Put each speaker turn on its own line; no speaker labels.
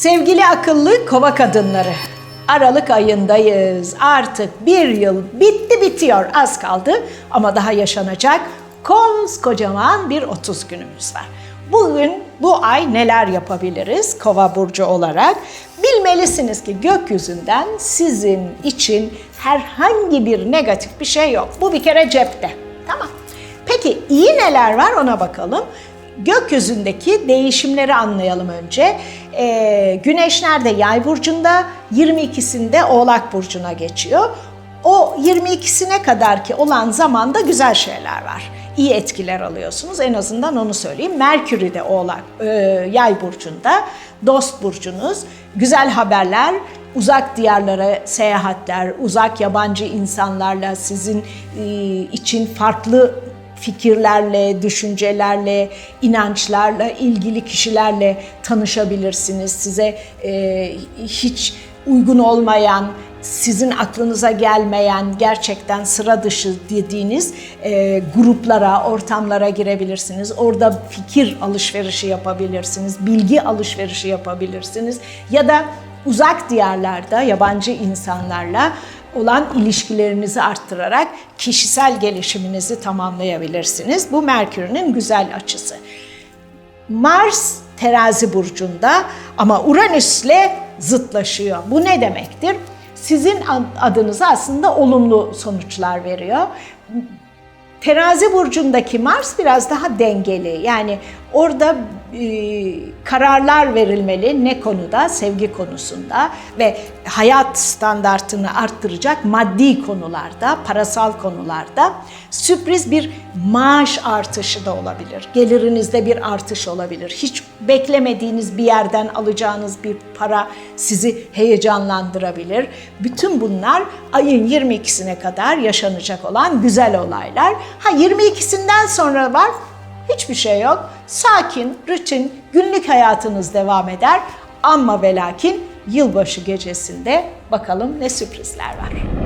Sevgili akıllı kova kadınları, Aralık ayındayız. Artık bir yıl bitti bitiyor. Az kaldı ama daha yaşanacak koskocaman bir 30 günümüz var. Bugün bu ay neler yapabiliriz kova burcu olarak? Bilmelisiniz ki gökyüzünden sizin için herhangi bir negatif bir şey yok. Bu bir kere cepte. Tamam. Peki iyi neler var ona bakalım gökyüzündeki değişimleri anlayalım önce. Ee, güneş nerede? Yay burcunda, 22'sinde Oğlak burcuna geçiyor. O 22'sine kadar ki olan zamanda güzel şeyler var. İyi etkiler alıyorsunuz. En azından onu söyleyeyim. Merkür de Oğlak, e, Yay burcunda, Dost burcunuz. Güzel haberler, uzak diyarlara seyahatler, uzak yabancı insanlarla sizin e, için farklı fikirlerle, düşüncelerle, inançlarla ilgili kişilerle tanışabilirsiniz. Size e, hiç uygun olmayan, sizin aklınıza gelmeyen, gerçekten sıra dışı dediğiniz e, gruplara, ortamlara girebilirsiniz. Orada fikir alışverişi yapabilirsiniz, bilgi alışverişi yapabilirsiniz. Ya da uzak diyarlarda yabancı insanlarla olan ilişkilerinizi arttırarak kişisel gelişiminizi tamamlayabilirsiniz. Bu Merkür'ün güzel açısı. Mars terazi burcunda ama Uranüs'le zıtlaşıyor. Bu ne demektir? Sizin adınıza aslında olumlu sonuçlar veriyor. Terazi burcundaki Mars biraz daha dengeli. Yani orada kararlar verilmeli ne konuda? Sevgi konusunda ve hayat standartını arttıracak maddi konularda, parasal konularda sürpriz bir maaş artışı da olabilir. Gelirinizde bir artış olabilir. Hiç beklemediğiniz bir yerden alacağınız bir para sizi heyecanlandırabilir. Bütün bunlar ayın 22'sine kadar yaşanacak olan güzel olaylar. Ha 22'sinden sonra var Hiçbir şey yok. Sakin, rutin, günlük hayatınız devam eder. Ama ve lakin yılbaşı gecesinde bakalım ne sürprizler var.